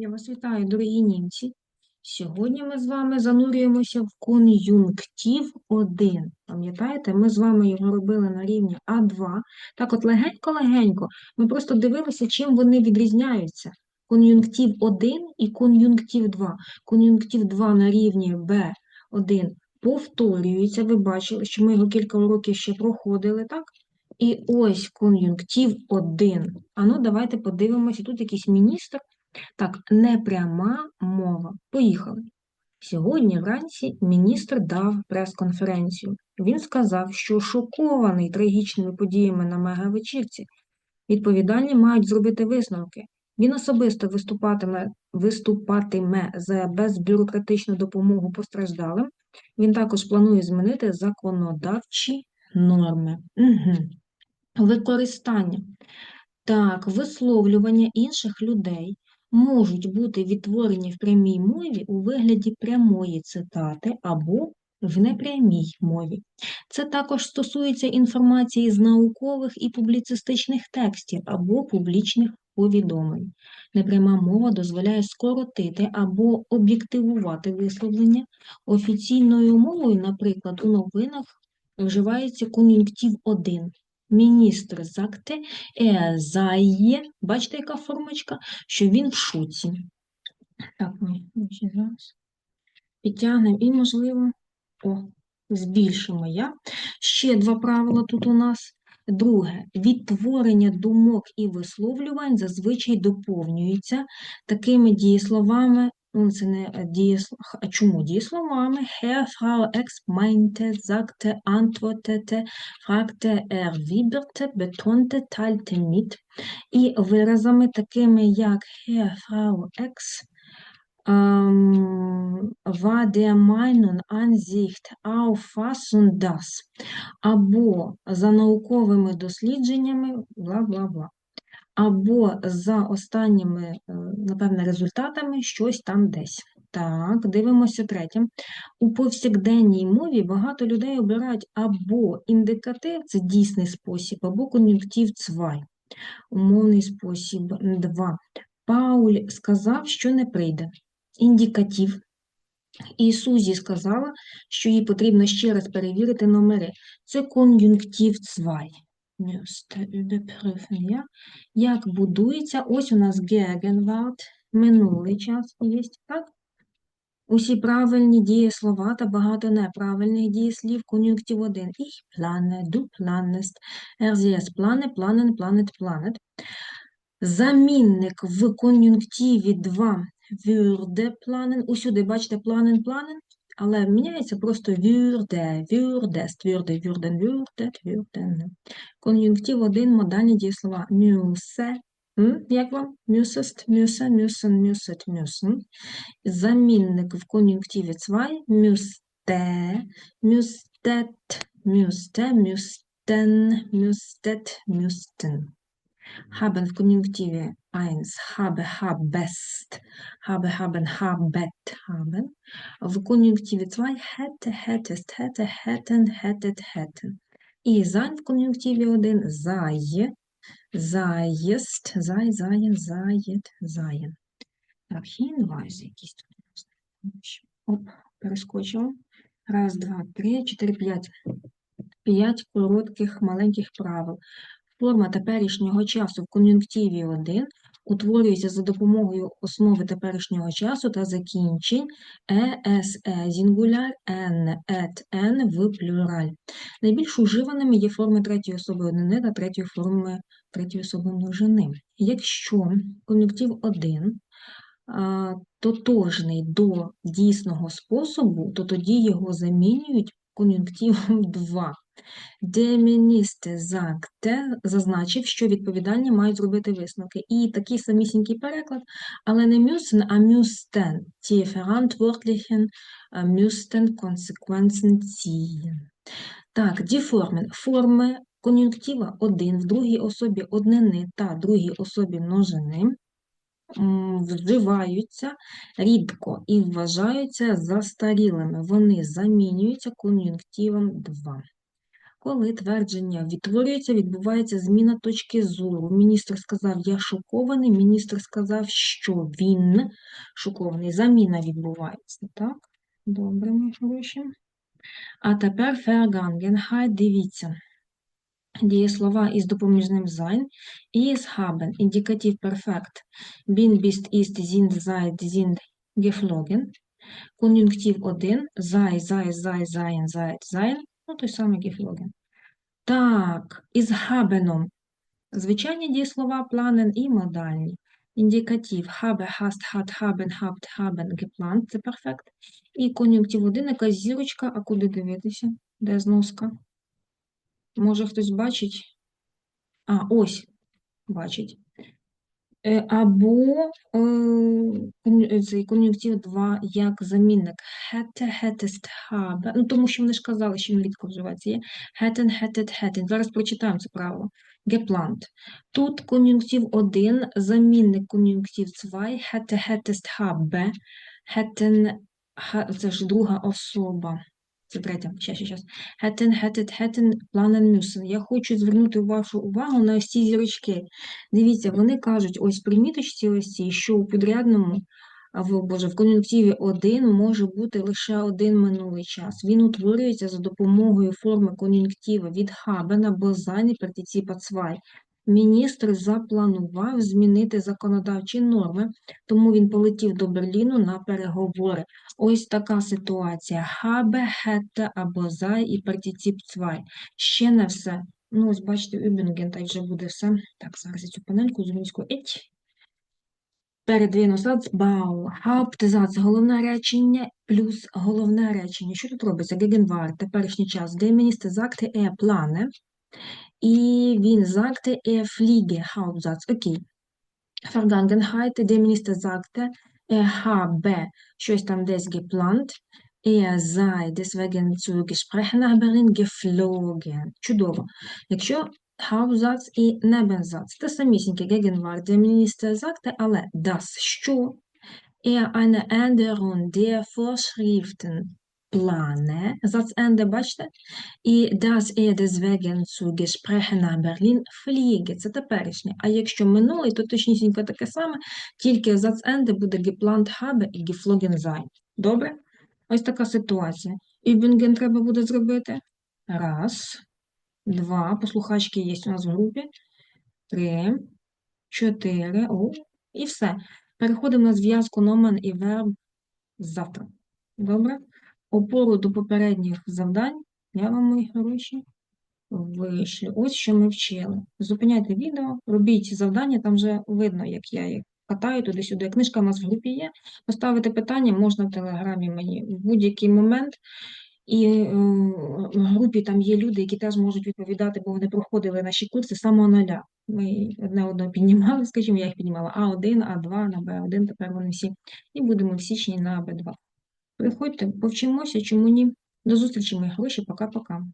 Я вас вітаю, дорогі німці. Сьогодні ми з вами занурюємося в кон'юнктив 1. Пам'ятаєте, ми з вами його робили на рівні А2. Так от легенько-легенько ми просто дивилися, чим вони відрізняються. Кон'юнктив 1 і кон'юнктив 2. Кон'юнктив 2 на рівні Б1 повторюється. Ви бачили, що ми його кілька уроків ще проходили, так? І ось кон'юнктив 1. Ану, давайте подивимося. Тут якийсь міністр. Так, непряма мова. Поїхали. Сьогодні вранці міністр дав прес-конференцію. Він сказав, що шокований трагічними подіями на мегавечірці. Відповідальні мають зробити висновки. Він особисто виступатиме, виступатиме за безбюрократичну допомогу постраждалим. Він також планує змінити законодавчі норми. Угу. Використання. Так, висловлювання інших людей можуть бути відтворені в прямій мові у вигляді прямої цитати або в непрямій мові. Це також стосується інформації з наукових і публіцистичних текстів або публічних повідомлень. Непряма мова дозволяє скоротити або об'єктивувати висловлення. Офіційною мовою, наприклад, у новинах вживається кон'юнктив 1 міністр закте е зає, бачите, яка формочка, що він в шуці. Так, ми зараз підтягнемо і, можливо, о, збільшимо я. Ще два правила тут у нас. Друге, відтворення думок і висловлювань зазвичай доповнюється такими дієсловами це не е. А чому дієсловами? Herr, Frau, Ex, meinte, sagte, antwortete, fragte, erwiderte, betonte, teilte mit. І виразами такими, як Herr, Frau, Ex, ähm, war der Meinung, Ansicht, Auffassung, das. Або за науковими дослідженнями, бла-бла-бла або за останніми, е, напевне, результатами щось там десь. Так, дивимося третє. У повсякденній мові багато людей обирають або індикатив, це дійсний спосіб, або кон'юнктив цвай, умовний спосіб 2. Пауль сказав, що не прийде. Індикатив. І Сузі сказала, що їй потрібно ще раз перевірити номери. Це кон'юнктив цвай überprüfen, ja? Як будується, ось у нас Gegenwart, минулий час є, так? Усі правильні дієслова та багато неправильних дієслів, кон'юнктив 1. Ich plane, du planest, er sie es plane, planen, planet, planet. Замінник в кон'юнктиві 2 würde planen. Усюди, бачите, planen, planen але міняється просто würdet, würden. Кон'юнктив один, модальні дієслова müsse, як вам? Müsest, müsse, müssen, müsset, müssen. Замінник в кон'юнктиві 2 müsste, müstet, müsste, müssten, müstet, müssten. Haben кон'юнктиві 1, habe, habest, habe, haben, habet, haben. В кон'юнктиві 2 hätte, hättest, hätte, hätten, hättet, hätten. І sein в кон'юнктиві 1 sei, seiest, sei, seien, seiet, seien. Так, хінвайзи якісь тут. Оп, перескочила. Раз, два, три, чотири, п'ять. П'ять коротких маленьких правил. Форма теперішнього часу в кон'юнктиві 1 утворюється за допомогою основи теперішнього часу та закінчень е, с, е, зінгуляр, н, ет, н в плюраль. Найбільш уживаними є форми третьої особи однини та третьої форми третьої особи множини. Якщо кон'юнктив 1 тотожний до дійсного способу, то тоді його замінюють кон'юнктивом 2. Де міністр закте зазначив, що відповідальні мають зробити висновки. І такий самісінький переклад, але не müssen, а müssten. Die Verantwortlichen müssten Konsequenzen ziehen. Так, die Formen. Форми кон'юнктива 1 в другій особі однини та другій особі множини вживаються рідко і вважаються застарілими. Вони замінюються кон'юнктивом 2. Коли твердження відтворюється, відбувається зміна точки зору. Міністр сказав, я шокований, міністр сказав, що він шокований. Заміна відбувається, так? Добре, мої хороші. А тепер Vergangenheit, дивіться. Дієслова із допоміжним sein. Is haben, індикатив перфект. Bin, bist, ist, sind, seid, sind geflogen. Кон'юнктив 1. Sei, sei, sei, seien, seid, sein. Ну, той самий geflogen. Так, із haben. Звичайні дієслова planen і модальні. Індикатив habe, hast, hat, haben, habt, haben, geplant. Це перфект. І кон'юнктив 1, якась зірочка. А куди дивитися? Де зноска? Може, хтось бачить? А, ось, бачить. Е, Або е, цей кон'юнктив 2 як замінник. Hätte, hättest, habe. Ну, тому що вони ж казали, що він рідко вживається. Є hätten, hättet, hätten. Зараз прочитаємо це правило. Geplant. Тут кон'юнктив 1, замінник кон'юнктив 2, hätte, hättest, habe. Hätten, це ж друга особа. Третя. Щас, щас, щас. Hätten, hättet, hätten, planen müssen. Я хочу звернути вашу увагу на ось ці зірочки. Дивіться, вони кажуть, ось приміточці ось цій, що у підрядному, в, боже, в кон'юнктиві один може бути лише один минулий час. Він утворюється за допомогою форми кон'юнктива від haben або sein партиципа zwei. Міністр запланував змінити законодавчі норми, тому він полетів до Берліну на переговори. Ось така ситуація. Habe, hätte або sei і партицип zwei. Ще не все. Ну, ось бачите, Übungen, та й вже буде все. Так, зараз цю панельку з українською. Еть. Передвіну Бау. Hauptsatz, головне речення плюс головне речення. Що тут робиться? Gegenwart, теперішній час. Der Minister sagte, er plane. І він sagte, er fliege. Hauptsatz. Окей. Vergangenheit, der Minister sagte, er habe щось там десь geplant. Er sei deswegen zu Gesprächen nach Berlin geflogen. Чудово. Якщо Hauptsatz і Nebensatz, це самісіньке Gegenwart, der Minister sagte, але das що? Er eine Änderung der Vorschriften plane, Satzende, бачите? І das er deswegen zu Gesprächen nach Berlin fliege. Це теперішнє. А якщо минулий, то точнісінько таке саме, тільки Satzende буде geplant habe і geflogen sein. Добре? Ось така ситуація. Übungen треба буде зробити. Раз, два. Послухачки є у нас в групі. Три, чотири. О, і все. Переходимо на зв'язку номен і верб завтра. Добре? Опору до попередніх завдань я вам, мої хороші, вишлю. Ось що ми вчили. Зупиняйте відео, робіть завдання, там вже видно, як я їх катаю туди-сюди. Книжка в нас в групі є. Поставити питання можна в телеграмі мені в будь-який момент. І е, в групі там є люди, які теж можуть відповідати, бо вони проходили наші курси самого нуля. Ми одне одного піднімали, скажімо, я їх піднімала А1, А2, на Б1, тепер вони всі. І будемо в січні на Б2. Приходьте, повчимося, чому ні. До зустрічі, мої хороші, пока-пока.